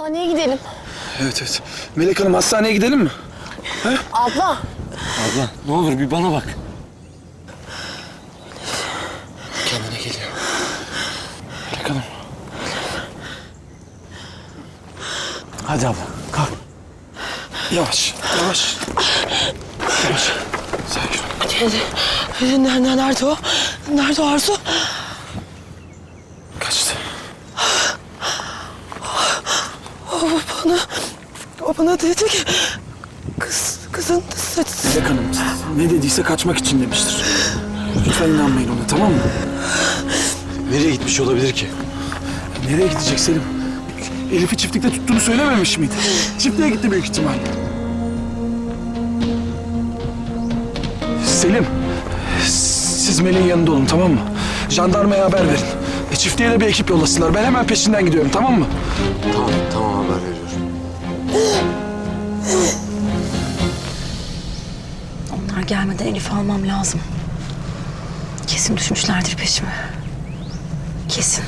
Hastaneye gidelim. Evet evet. Melek Hanım hastaneye gidelim mi? Abla. Abla ne olur bir bana bak. Kendine geliyor. Melek Hanım. Hadi abla kalk. Yavaş yavaş. Yavaş. Sakin ol. Nerede, nerede o? Nerede o Arzu? Bana dedi ki kız, kızın saçı... Melek Hanım ne dediyse kaçmak için demiştir. Lütfen inanmayın ona tamam mı? Nereye gitmiş olabilir ki? Nereye gidecek Selim? Elif'i çiftlikte tuttuğunu söylememiş miydi? Çiftliğe gitti büyük ihtimal. Selim, siz Melek'in yanında olun tamam mı? Jandarmaya haber verin. E, çiftliğe de bir ekip yollasınlar. Ben hemen peşinden gidiyorum tamam mı? Tamam, tamam haber veriyorum. Onlar gelmeden Elif'i almam lazım. Kesin düşmüşlerdir peşime. Kesin.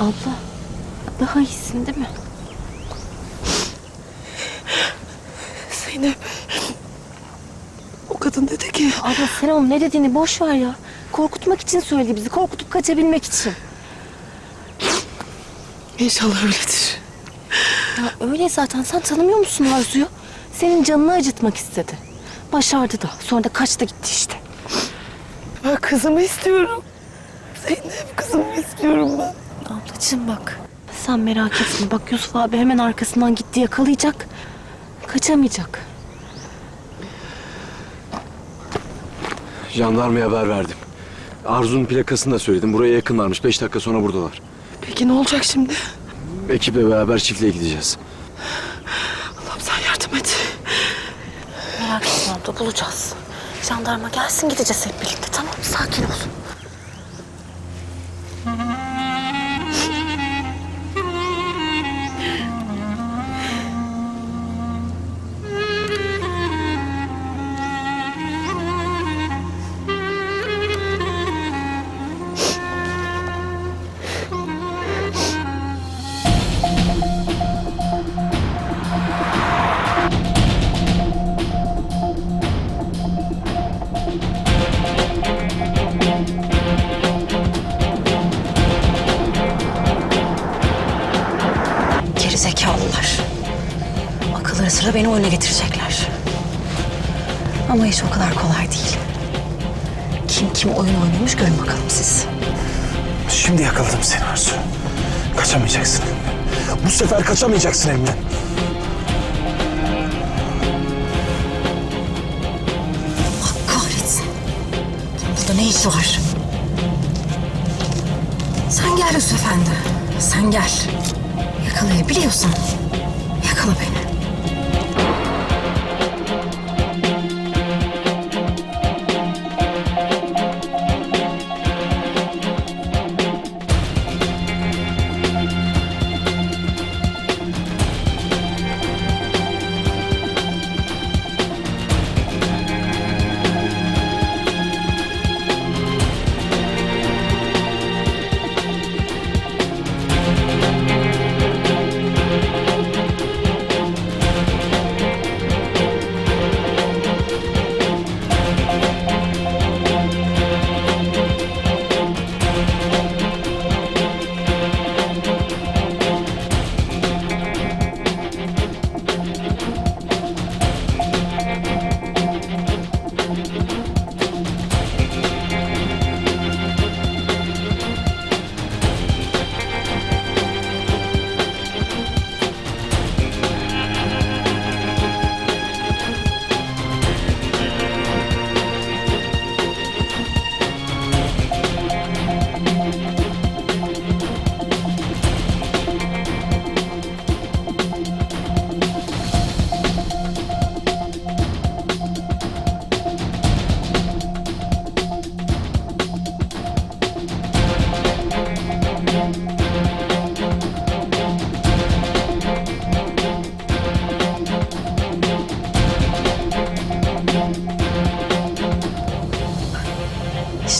Abla, daha iyisin değil mi? Zeynep. O kadın dedi ki Abla sen onun ne dediğini boş ver ya. Korkutmak için söyledi bizi. Korkutup kaçabilmek için. inşallah öyledir. Ya öyle zaten. Sen tanımıyor musun Arzu'yu? Senin canını acıtmak istedi. Başardı da. Sonra da kaçtı gitti işte. Ben kızımı istiyorum. Zeynep kızımı istiyorum ben. Ablacığım bak. Sen merak etme. Bak Yusuf abi hemen arkasından gitti yakalayacak. Kaçamayacak. Jandarmaya haber verdim. Arzu'nun plakasını da söyledim. Buraya yakınlarmış. Beş dakika sonra buradalar. Peki ne olacak şimdi? Ekiple beraber çiftliğe gideceğiz. Allah'ım sen yardım et. Merak etme abla bulacağız. Jandarma gelsin gideceğiz hep birlikte tamam mı? Sakin ol. Akılları sıra beni oyuna getirecekler. Ama iş o kadar kolay değil. Kim kim oyun oynamış görün bakalım siz. Şimdi yakaladım seni Arzu. Kaçamayacaksın. Bu sefer kaçamayacaksın elimden. Allah kahretsin. Burada ne işi var? Sen gel Yusuf Efendi. Sen gel. Yakalayabiliyorsan yakala beni.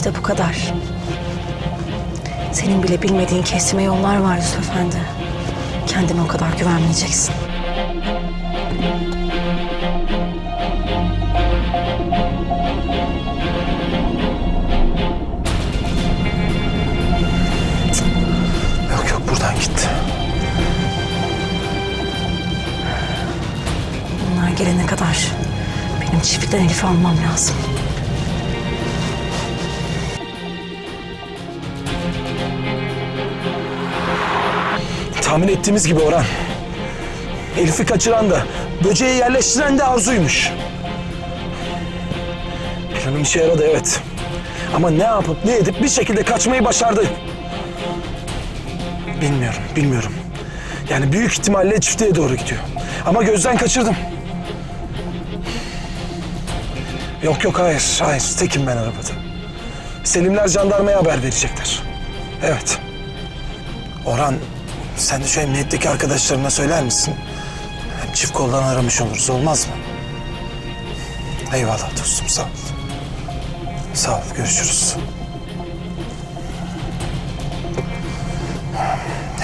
Kadar. Senin bile bilmediğin kesime yollar var Yusuf Efendi. Kendine o kadar güvenmeyeceksin. Yok yok buradan gitti. Bunlar gelene kadar benim çiftlikten Elif'i almam lazım. Tahmin ettiğimiz gibi Orhan. Elif'i kaçıran da, böceği yerleştiren de Arzu'ymuş. Planım işe yaradı evet. Ama ne yapıp ne edip bir şekilde kaçmayı başardı. Bilmiyorum, bilmiyorum. Yani büyük ihtimalle çiftliğe doğru gidiyor. Ama gözden kaçırdım. Yok yok hayır, hayır. Tekim ben arabada. Selimler jandarmaya haber verecekler. Evet. Orhan, sen de şu emniyetteki arkadaşlarına söyler misin? Hem çift koldan aramış oluruz, olmaz mı? Eyvallah dostum, sağ ol. Sağ ol, görüşürüz.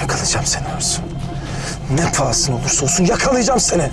Yakalayacağım seni Arzu. Ne pahasına olursa olsun yakalayacağım seni.